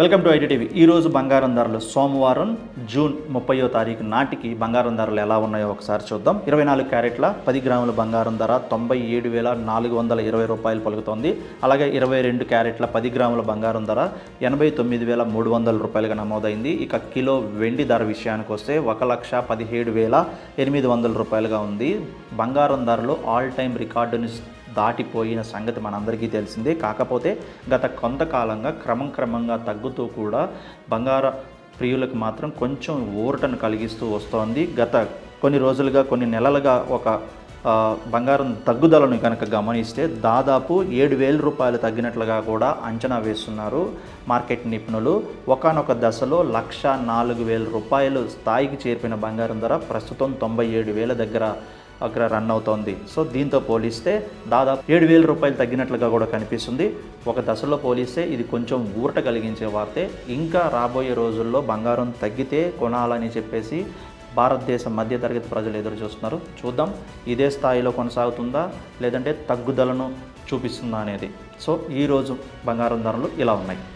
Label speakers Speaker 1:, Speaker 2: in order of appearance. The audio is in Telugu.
Speaker 1: Welcome to IT TV. ఈరోజు బంగారం ధరలు సోమవారం జూన్ ముప్పయో తారీఖు నాటికి బంగారం ధరలు ఎలా ఉన్నాయో ఒకసారి చూద్దాం. ఇరవై నాలుగు క్యారెట్ల పది గ్రాముల బంగారం ధర తొంభై ఏడు వేల నాలుగు వందల ఇరవై రూపాయలు పలుకుతోంది. అలాగే ఇరవై రెండు క్యారెట్ల పది గ్రాముల బంగారం ధర ఎనభై తొమ్మిది వేల మూడు వందల రూపాయలుగా నమోదైంది. ఇక కిలో వెండి ధర విషయానికి వస్తే ఒక లక్ష పదిహేడు వేల ఎనిమిది వందల రూపాయలుగా ఉంది. బంగారం ధరలు ఆల్ టైమ్ రికార్డుని దాటిపోయిన సంగతి మనందరికీ తెలిసిందే. కాకపోతే గత కొంతకాలంగా క్రమం క్రమంగా తగ్గుతూ కూడా బంగార ప్రియులకు మాత్రం కొంచెం ఊరటను కలిగిస్తూ వస్తోంది. గత కొన్ని రోజులుగా కొన్ని నెలలుగా ఒక బంగారం తగ్గుదలను కనుక గమనిస్తే దాదాపు ఏడు వేల రూపాయలు తగ్గినట్లుగా కూడా అంచనా వేస్తున్నారు మార్కెట్ నిపుణులు. ఒకానొక దశలో లక్ష నాలుగు వేల రూపాయలు స్థాయికి చేరిపోయిన బంగారం ధర ప్రస్తుతం తొంభై ఏడు వేల దగ్గర అక్కడ రన్ అవుతోంది. సో దీంతో పోలిస్తే దాదాపు ఏడు వేల రూపాయలు తగ్గినట్లుగా కూడా కనిపిస్తుంది. ఒక దశలో పోలిస్తే ఇది కొంచెం ఊరట కలిగించే వార్తే. ఇంకా రాబోయే రోజుల్లో బంగారం తగ్గితే కొనాలని చెప్పేసి భారతదేశ మధ్యతరగతి ప్రజలు ఎదురు చూస్తున్నారు. చూద్దాం ఇదే స్థాయిలో కొనసాగుతుందా లేదంటే తగ్గుదలను చూపిస్తుందా అనేది. సో ఈరోజు బంగారం ధరలు ఇలా ఉన్నాయి.